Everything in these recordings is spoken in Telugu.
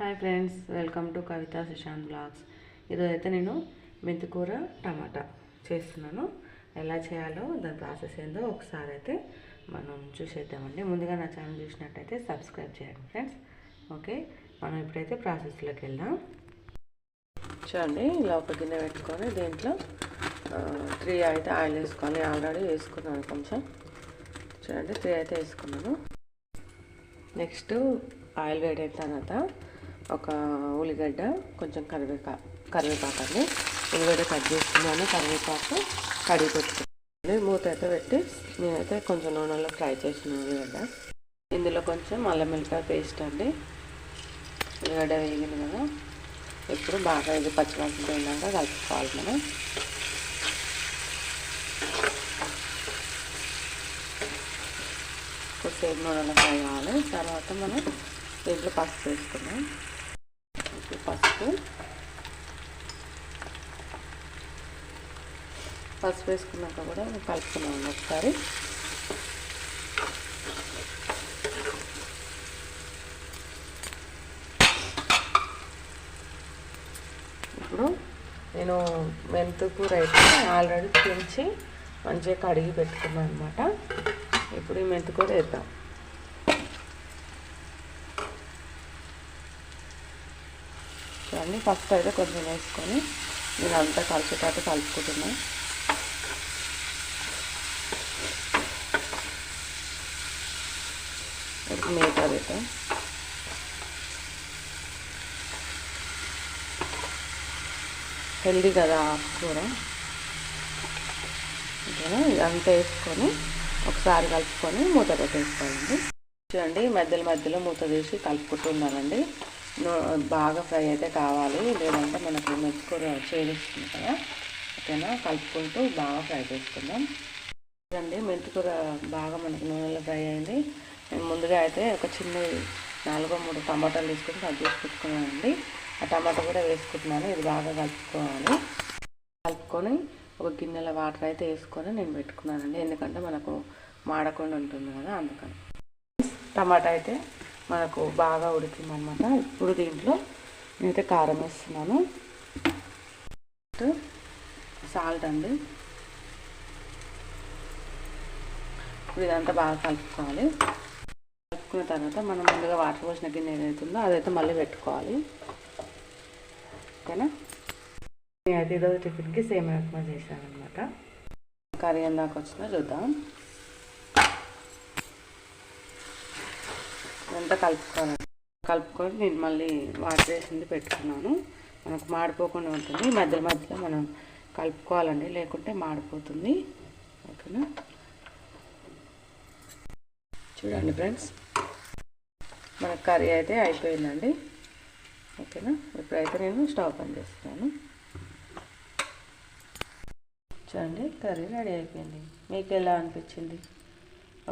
Hi friends welcome to Kavitha Sushant blogs. ఈరోజు అయితే నేను మెంతికూర టమాటా చేస్తున్నాను. ఎలా చేయాలో దాని ప్రాసెస్ ఏందో ఒకసారి అయితే మనం చూసేద్దామండి. ముందుగా నా ఛానల్ చూసినట్టయితే సబ్స్క్రైబ్ చేయండి ఫ్రెండ్స్. ఓకే మనం ఇప్పుడైతే ప్రాసెస్లోకి వెళ్దాం. చూడండి ఇలా ఒక గిన్నె పెట్టుకొని దీంట్లో త్రీ అయితే ఆయిల్ వేసుకోవాలి ఆల్రెడీ వేసుకున్నాను కొంచెం. చూడండి త్రీ అయితే వేసుకున్నాను. నెక్స్ట్ ఆయిల్ వేడైన తర్వాత ఒక ఉల్లిగడ్డ కొంచెం కరివేపా కరివేపాకు అండి ఉల్లిగడ్డ కట్ చేసుకున్నాను కరివేపాకు కడిగి పెట్టుకున్నాను. మూత అయితే పెట్టి నేనైతే కొంచెం నూనెలో ఫ్రై చేసిన ఉల్లిగడ్డ. ఇందులో కొంచెం అల్లం మిరపకాయ పేస్ట్ అండి. ఉల్లిగడ్డ వేగింది కదా. ఇప్పుడు బాగా ఇది పచ్చిమిరపకాయ పోయినాక కలుపుకోవాలి మనం. కొద్దిసేపు నూనెలో ఫ్రై కావాలి. తర్వాత మనం దీంట్లో పసుపు వేసుకున్నాం పసుపు పసుపు. వేసుకున్నాక కూడా కలుపుకున్నాం ఒకసారి. ఇప్పుడు నేను మెంతుకూర అయితే ఆల్రెడీ పెంచి మంచిగా కడిగి పెట్టుకున్నాను అనమాట ఇప్పుడు ఈ మెంతుకూర వేద్దాం. చూడండి ఫస్ట్ అయితే కొంచెం వేసుకొని నేను అంతా కలిసేటట్టు కలుపుకుంటున్నాను. ఇప్పుడు మిగతా పెట్టాం హెల్దీ కదా కూర. ఓకేనా? ఇదంతా వేసుకొని ఒకసారి కలుపుకొని మూత పెట్టేసుకోవాలండి చూడండి మధ్యలో మధ్యలో మూత తీసి కలుపుకుంటున్నానండి. బాగా ఫ్రై అయితే కావాలి. లేదంటే మనకు మెచ్చుకూర చేస్తుంది కదా. ఓకేనా? కలుపుకుంటూ బాగా ఫ్రై చేసుకుందాం. అండి మెంతికూర బాగా మనకి నూనెలో ఫ్రై అయింది. నేను ముందుగా అయితే ఒక చిన్న నాలుగో మూడు టమాటాలు తీసుకొని కట్ చేసి పెట్టుకున్నానండి. ఆ టమాటా కూడా వేసుకుంటున్నాను. ఇది బాగా కలుపుకోవాలి. కలుపుకొని ఒక గిన్నెల వాటర్ అయితే వేసుకొని నేను పెట్టుకున్నానండి. ఎందుకంటే మనకు మాడకుండా ఉంటుంది కదా అందుకని. టమాటా అయితే మనకు బాగా ఉడికిందనమాట. ఇప్పుడు దీంట్లో నేనైతే కారం వేస్తున్నాను. సాల్ట్ అండి. ఇప్పుడు ఇదంతా బాగా కలుపుకోవాలి. కలుపుకున్న తర్వాత మనం ముందుగా వాటర్ పోసిన గిన్నె ఏదైతుందో అదైతే మళ్ళీ పెట్టుకోవాలి. ఓకేనా? నేనైతే ఇదో టిఫిన్కి సేమ్ ఉప్మా చేశాను అనమాట కర్రీ ఎందాక వచ్చిందో చూద్దాం. అదంతా కలుపుకోవాలి. కలుపుకొని నేను మళ్ళీ వాటర్ వేసింది పెట్టుకున్నాను. మనకు మాడిపోకుండా ఉంటుంది. మధ్యలో మధ్యలో మనం కలుపుకోవాలండి. లేకుంటే మాడిపోతుంది. ఓకేనా? చూడండి ఫ్రెండ్స్. మన కర్రీ అయితే అయిపోయిందండి. ఓకేనా? ఇప్పుడైతే నేను స్టవ్ ఆన్ చేస్తున్నాను చూడండి కర్రీ రెడీ అయిపోయింది. మీకు ఎలా అనిపించింది?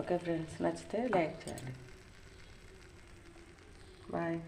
ఓకే ఫ్రెండ్స్ నచ్చితే లైక్ చేయండి. Bye.